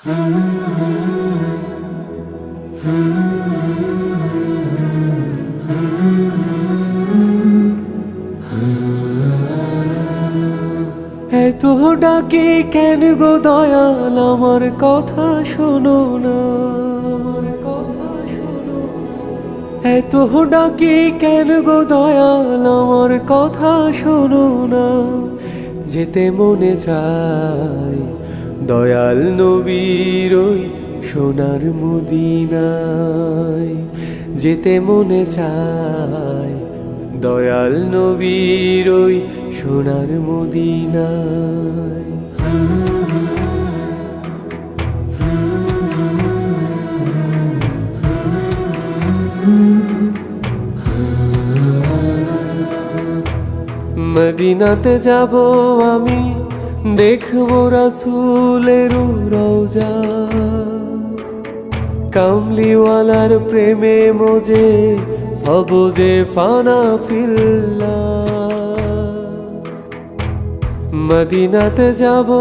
এত ডাকে কেন গো দয়াল, আমার কথা শোনো না। আমার এত ডাকে কেন গো দয়াল, আমার কথা শোনো না। যেতে মনে চায় দয়াল নবীর ওই সোনার মদিনায়, যেতে মনে চায়। দয়াল নবীর ওই সোনার মদিনায়। মদিনাতে যাব আমি দেখব রাসুলের রোজা কামলিওয়ালার প্রেমে মজে হব যে ফানা ফিল্লা মদিনাতে যাব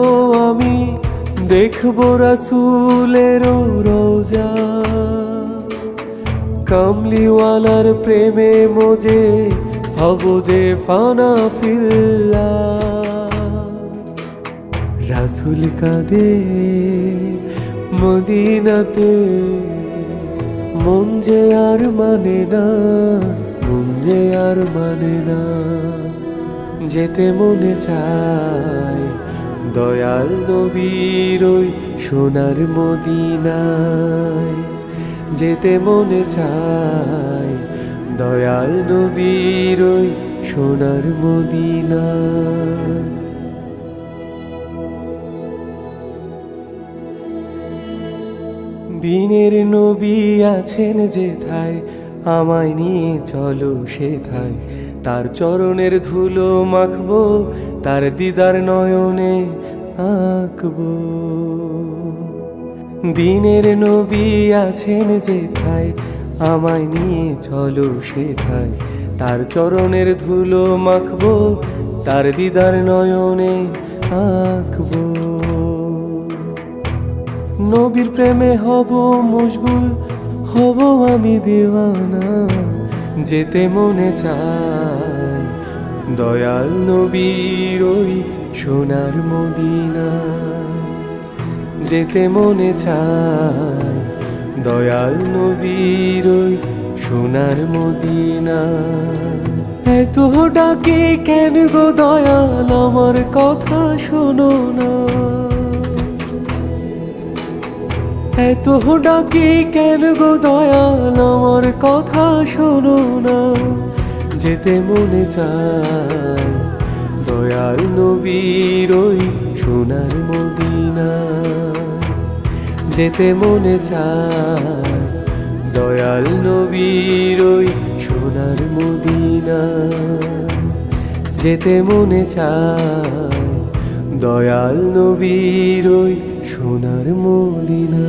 আমি, দেখব রাসুলের রোজা কামলিওয়ালার প্রেমে মজে হব যে ফানা ফিল্লা রাসুল কাঁদে মদিনাতে। মন যে আর মানে না, মন যে আর মানে না। যেতে মনে চায় দয়াল নবীর ওই সোনার মদিনায়। যেতে মনে চায় দয়াল নবীর ওই সোনার মদিনায়। দিনের নবী আছেন যেথায়, আমায় নিয়ে চলো সেথায়। তার চরণের ধুলো মাখবো, তার দিদার নয়নে আঁকবো। দিনের নবী আছেন যেথায়, আমায় নিয়ে চলো সেথায়। তার চরণের ধুলো মাখবো, তার দিদার নয়নে আঁকবো। নবীর প্রেমে হব মশগুল, হব আমি দেওয়ানা, যেতে মনে চায় দয়াল নবীর ওই সোনার মদিনা, যেতে মনে চায় দয়াল নবীর ওই সোনার মদিনা। এত ডাকে কেন গো দয়াল, আমার কথা শোনো না। এত ডাকি কেন গো দয়াল? আমার কথা শোনো না। যেতে মনে চায় দয়াল নবীর ওই সোনার মদিনা। যেতে মনে চায় দয়াল নবীর ওই সোনার মদিনা। যেতে মনে চায় দয়াল নবীর ওই সোনার মদিনা।